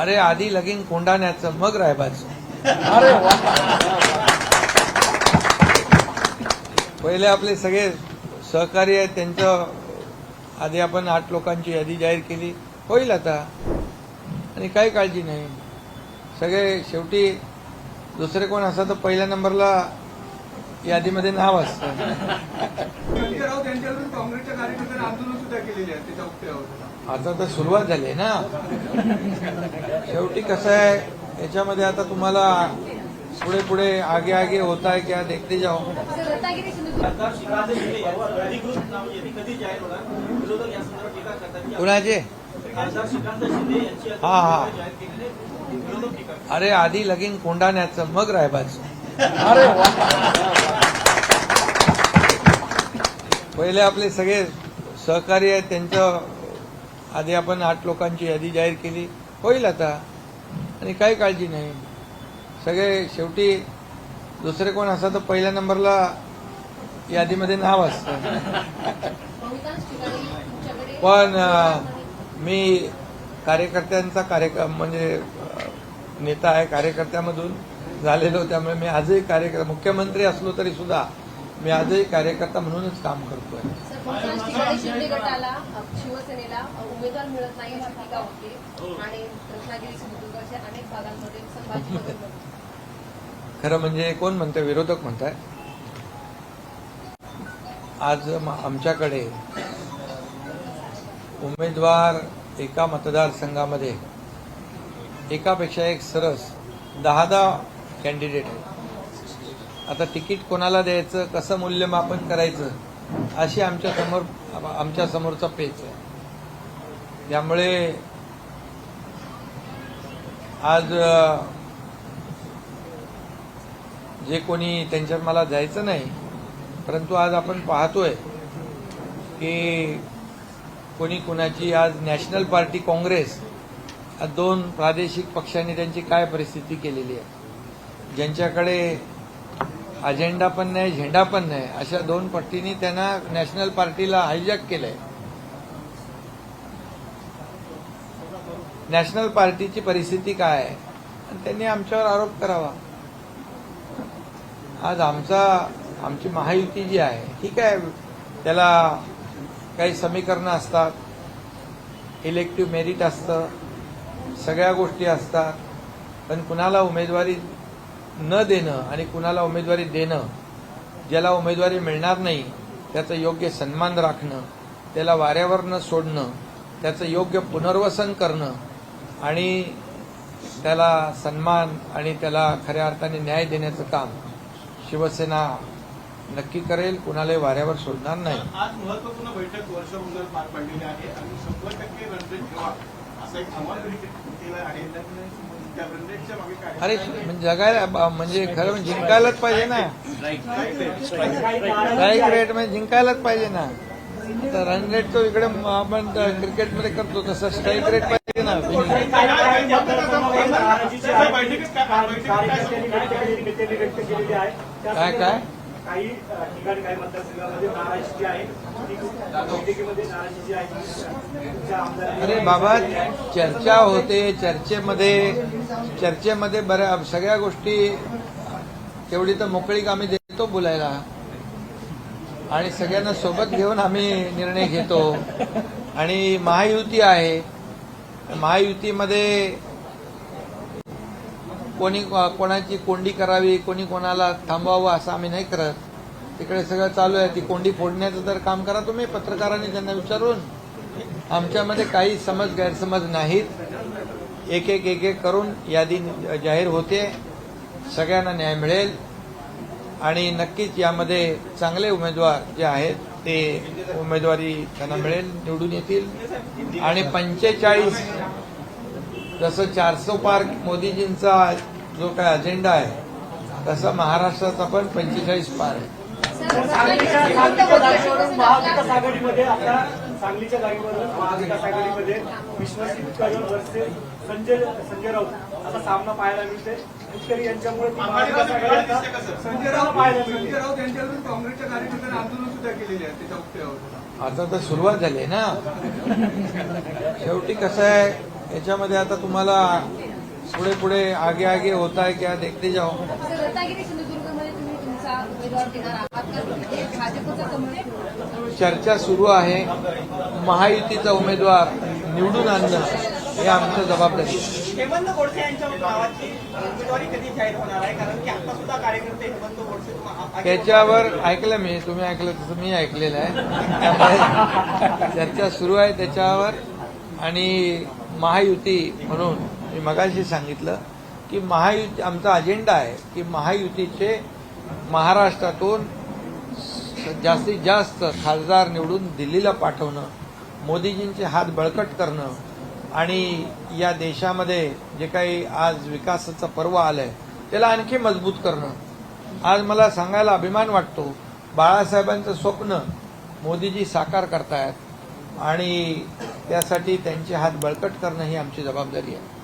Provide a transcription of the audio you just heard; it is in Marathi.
अरे आधी लगीन कोंडाण्याचं मग रायबाचं. अरे वा. पहिले आपले सगळे सहकारी आहेत त्यांचं आधी आपण आठ लोकांची यादी जाहीर केली. होईल आता. आणि काही काळजी नाही. सगळे शेवटी दुसरे कोण असं तर पहिल्या नंबरला यादीमध्ये नाव असतं. संजय राऊत यांच्यावरून काँग्रेसच्या कार्यकर्त्यांनी आंदोलन सुद्धा केलेले आहे त्याच्या आता तर सुरुवात झाली ना. शेवटी कसं आहे याच्यामध्ये आता तुम्हाला पुढे पुढे आगे आगे होत आहे क्या देखते जाओ कुणाचे? हा हा. अरे आधी लगीन कोंडाण्याचं मग रायबाचं. अरे पहिले आपले सगळे सहकारी आहेत त्यांचं आधी आपण आठ लोकांची यादी जाहीर केली. होईल आता. आणि काही काळजी नाही. सगळे शेवटी दुसरे कोण असं तर पहिल्या नंबरला यादीमध्ये नाव असतं. पण मी कार्यकर्त्यांचा कार्यक्रम म्हणजे नेता आहे कार्यकर्त्यामधून झालेलो त्यामुळे मी आजही कार्यकर्ता मुख्यमंत्री असलो तरी सुद्धा मी आजही कार्यकर्ता म्हणूनच काम करतोय. शिंदे गटाला शिवसेनेला अ, उमेदवार मिळत नाही अशी टीका होते. आणि रत्नागिरी सिंधुदुर्गच्या अनेक भागांमध्ये संभाजीनगर खरं म्हणजे कोण म्हणतं विरोधक म्हणताय. आज आमच्याकडे उमेदवार एका मतदारसंघामध्ये एकापेक्षा एक सरस दहा दहा कॅन्डिडेट आहेत. आता तिकीट कोणाला द्यायचं कसं मूल्यमापन करायचं अशी आमच्यासमोर आमच्या समोरचा पेच आहे. त्यामुळे आज जे कोणी त्यांच्यात मला जायचं नाही परंतु आज आपण पाहतोय की कोणी कुणाची आज नॅशनल पार्टी काँग्रेस दोन प्रादेशिक पक्षांनी त्यांची काय परिस्थिती केलेली आहे. ज्यांच्याकडे अजेंडा पण नाही झेंडा पण नाही. अशा दोन पट्टींनी त्यांना नॅशनल पार्टीला हायजॅक केलंय. नॅशनल पार्टीची परिस्थिती काय? आहे आणि त्यांनी आमच्यावर आरोप करावा. आज आमचा आमची महायुती जी आहे ठीक आहे त्याला काही समीकरणं असतात इलेक्टिव्ह मेरिट असतं सगळ्या गोष्टी असतात पण कुणाला उमेदवारी न देणं आणि कुणाला उमेदवारी देणं ज्याला उमेदवारी मिळणार नाही त्याचं योग्य सन्मान राखणं त्याला वाऱ्यावर न सोडणं त्याचं योग्य पुनर्वसन करणं आणि त्याला सन्मान आणि त्याला खऱ्या अर्थाने न्याय देण्याचं काम शिवसेना नक्की करेल कुणालाही वाऱ्यावर सोडणार नाही. आज महत्त्वपूर्ण बैठक वर्षभर पार पडलेली आहे आणि शंभर टक्के रणजित ठेवा असं एक आव्हान केलं आहे. अरे म्हणजे जगायला म्हणजे खरं म्हणजे जिंकायलाच पाहिजे ना. स्ट्राईक रेट म्हणजे जिंकायलाच पाहिजे ना. आता रन रेट तो इकडे आपण क्रिकेटमध्ये करतो तसं स्ट्राईक रेट पाहिजे ना. काय काय? काही ठिकाणी काही मतदारसंघामध्ये नाराजी आहे अरे बाबा चर्चा होते चर्चेमध्ये चर्चेमध्ये बऱ्या सगळ्या गोष्टी तेवढी तर मोकळीक आम्ही देतो बोलायला. आणि सगळ्यांना सोबत घेऊन आम्ही निर्णय घेतो. आणि महायुती आहे. महायुतीमध्ये कोणी कोणाची कोंडी करावी कोणी कोणाला थांबवावं असं आम्ही नाही करत. तिकडे सगळं चालू आहे. ती कोंडी फोडण्याचं जर काम करा तुम्ही पत्रकारांनी त्यांना विचारून. आमच्यामध्ये काही समज गैरसमज नाहीत. एक एक एक एक करून यादी जाहीर होते. सगळ्यांना न्याय मिळेल. आणि नक्कीच यामध्ये चांगले उमेदवार जे आहेत ते उमेदवारी त्यांना मिळेल निवडून येतील. आणि पंचेचाळीस जसं चारसो पार मोदीजींचा जो काय अजेंडा आहे तसा महाराष्ट्राचा पण पंचेचाळीस पार आहे. सांगलीच्या जागेवरून महाविकास आघाडीमध्ये आता सांगलीच्या जागेवरून महाविकास आघाडीमध्ये वर्सेस संजय संजय राऊत असा सामना पाहायला मिळते शेतकरी यांच्यामुळे महाविकास आघाडी संजय राऊत संजय राऊत यांच्यावरून काँग्रेसच्या कार्यकर्त्यांनी आंदोलन सुद्धा केलेले आहे त्याच्या उक्त्यावर. आता तर सुरुवात झाली आहे ना. शेवटी कसं आहे याच्यामध्ये आता तुम्हाला पुढे पुढे आगे आगे होता है क्या देखते जाओ. चर्चा सुरू आहे. महायुतीचा उमेदवार निवडून आणणं हे आमचं जबाबदारी आहे. हेमंत गोडसे यांच्या नावाची उमेदवारी कधी जाहीर होणार आहे? कारण की आता सुद्धा कार्यकर्ते हेमंत गोडसे तुम्हा- त्याच्यावर ऐकलं मी तुम्ही ऐकलं तसं मी ऐकलेलं आहे. त्यामुळे चर्चा सुरू आहे त्याच्यावर. आणि महायुती म्हणून मी मगाशी सांगितलं की महायुती आमचा अजेंडा आहे की महायुतीचे महाराष्ट्रातून जास्तीत जास्त खासदार निवडून दिल्लीला पाठवणं मोदीजींचे हात बळकट करणं आणि या देशामध्ये जे काही आज विकासाचं पर्व आलंय त्याला आणखी मजबूत करणं. आज मला सांगायला अभिमान वाटतो बाळासाहेबांचं स्वप्न मोदीजी साकार करतायत आणि त्यासाठी त्यांचे हात बळकट करणं ही आमची जबाबदारी आहे.